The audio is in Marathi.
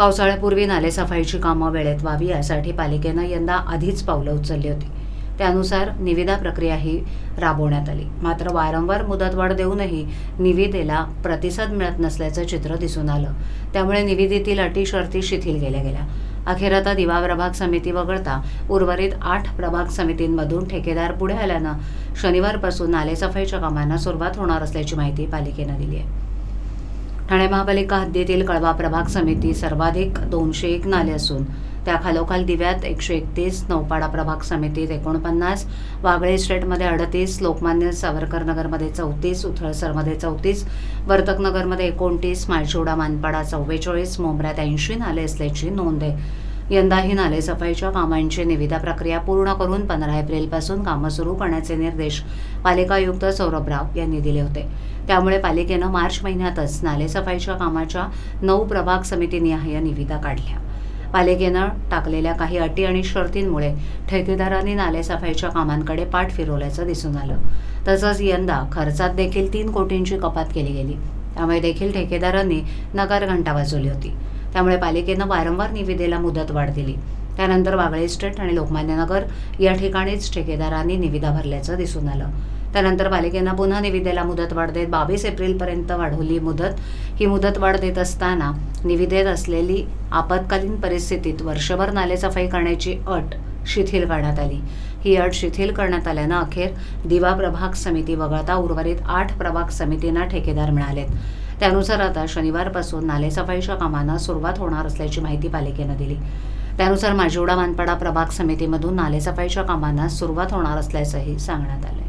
पावसाळ्यापूर्वी नालेसफाईची कामं वेळेत व्हावी यासाठी पालिकेनं यंदा आधीच पावलं उचलली होती. त्यानुसार निविदा प्रक्रियाही राबवण्यात आली. मात्र वारंवार मुदतवाढ देऊनही निविदेला प्रतिसाद मिळत नसल्याचं चित्र दिसून आलं. त्यामुळे निविदेतील अटी शर्ती शिथिल केल्या गेल्या. अखेर आता दिवा प्रभाग समिती वगळता उर्वरित आठ प्रभाग समितींमधून ठेकेदार पुढे आल्यानं शनिवारपासून नालेसफाईच्या कामांना सुरुवात होणार असल्याची माहिती पालिकेनं दिली आहे. ठाणे महापालिका हद्दीतील कळवा प्रभाग समिती सर्वाधिक दोनशे एक नाले असून त्याखालोखाल दिव्यात एकशे एकतीस नौपाडा प्रभाग समितीत एकोणपन्नास वागळे स्टेटमध्ये अडतीस लोकमान्य सावरकर नगरमध्ये चौतीस उथळसरमध्ये चौतीस वर्तकनगरमध्ये एकोणतीस माळशिवडा मानपाडा चव्वेचाळीस मोमऱ्यात ऐंशी नाले असल्याची नोंद आहे. यंदाही नालेसफाईच्या कामांची निविदा प्रक्रिया पूर्ण करून पंधरा एप्रिलपासून कामं सुरू करण्याचे निर्देश पालिका आयुक्त सौरभ राव यांनी दिले होते. त्यामुळे पालिकेनं मार्च महिन्यातच नालेसफाईच्या कामाच्या नऊ प्रभाग समितीनिहाय निविदा काढल्या. पालिकेनं टाकलेल्या काही अटी आणि शर्तींमुळे ठेकेदारांनी नालेसफाईच्या कामांकडे पाठ फिरवल्याचं दिसून आलं. तसंच यंदा खर्चात देखील तीन कोटींची कपात केली गेली. त्यामुळे देखील ठेकेदारांनी नकार घंटा वाजवली होती. त्यामुळे पालिकेनं वारंवार निविदेला मुदतवाढ दिली. त्यानंतर वागळे स्टेट आणि लोकमान्य नगर या ठिकाणीच ठेकेदारांनी निविदा भरल्याचं दिसून आलं. त्यानंतर पालिकेनं पुन्हा निविदेला मुदतवाढ देत बावीस एप्रिलपर्यंत वाढवली मुदत. ही मुदतवाढ देत असताना निविदेत असलेली आपत्कालीन परिस्थितीत वर्षभर नालेसफाई करण्याची अट शिथिल करण्यात आली. ही अट शिथिल करण्यात आल्यानं अखेर दिवा प्रभाग समिती वगळता उर्वरित आठ प्रभाग समितींना ठेकेदार मिळालेत. त्यानुसार आता शनिवारपासून नालेसफाईच्या कामांना सुरुवात होणार असल्याची माहिती पालिकेनं दिली. त्यानुसार माजिवडा मानपाडा प्रभाग समितीमधून नालेसफाईच्या कामांना सुरुवात होणार असल्याचंही सांगण्यात आलं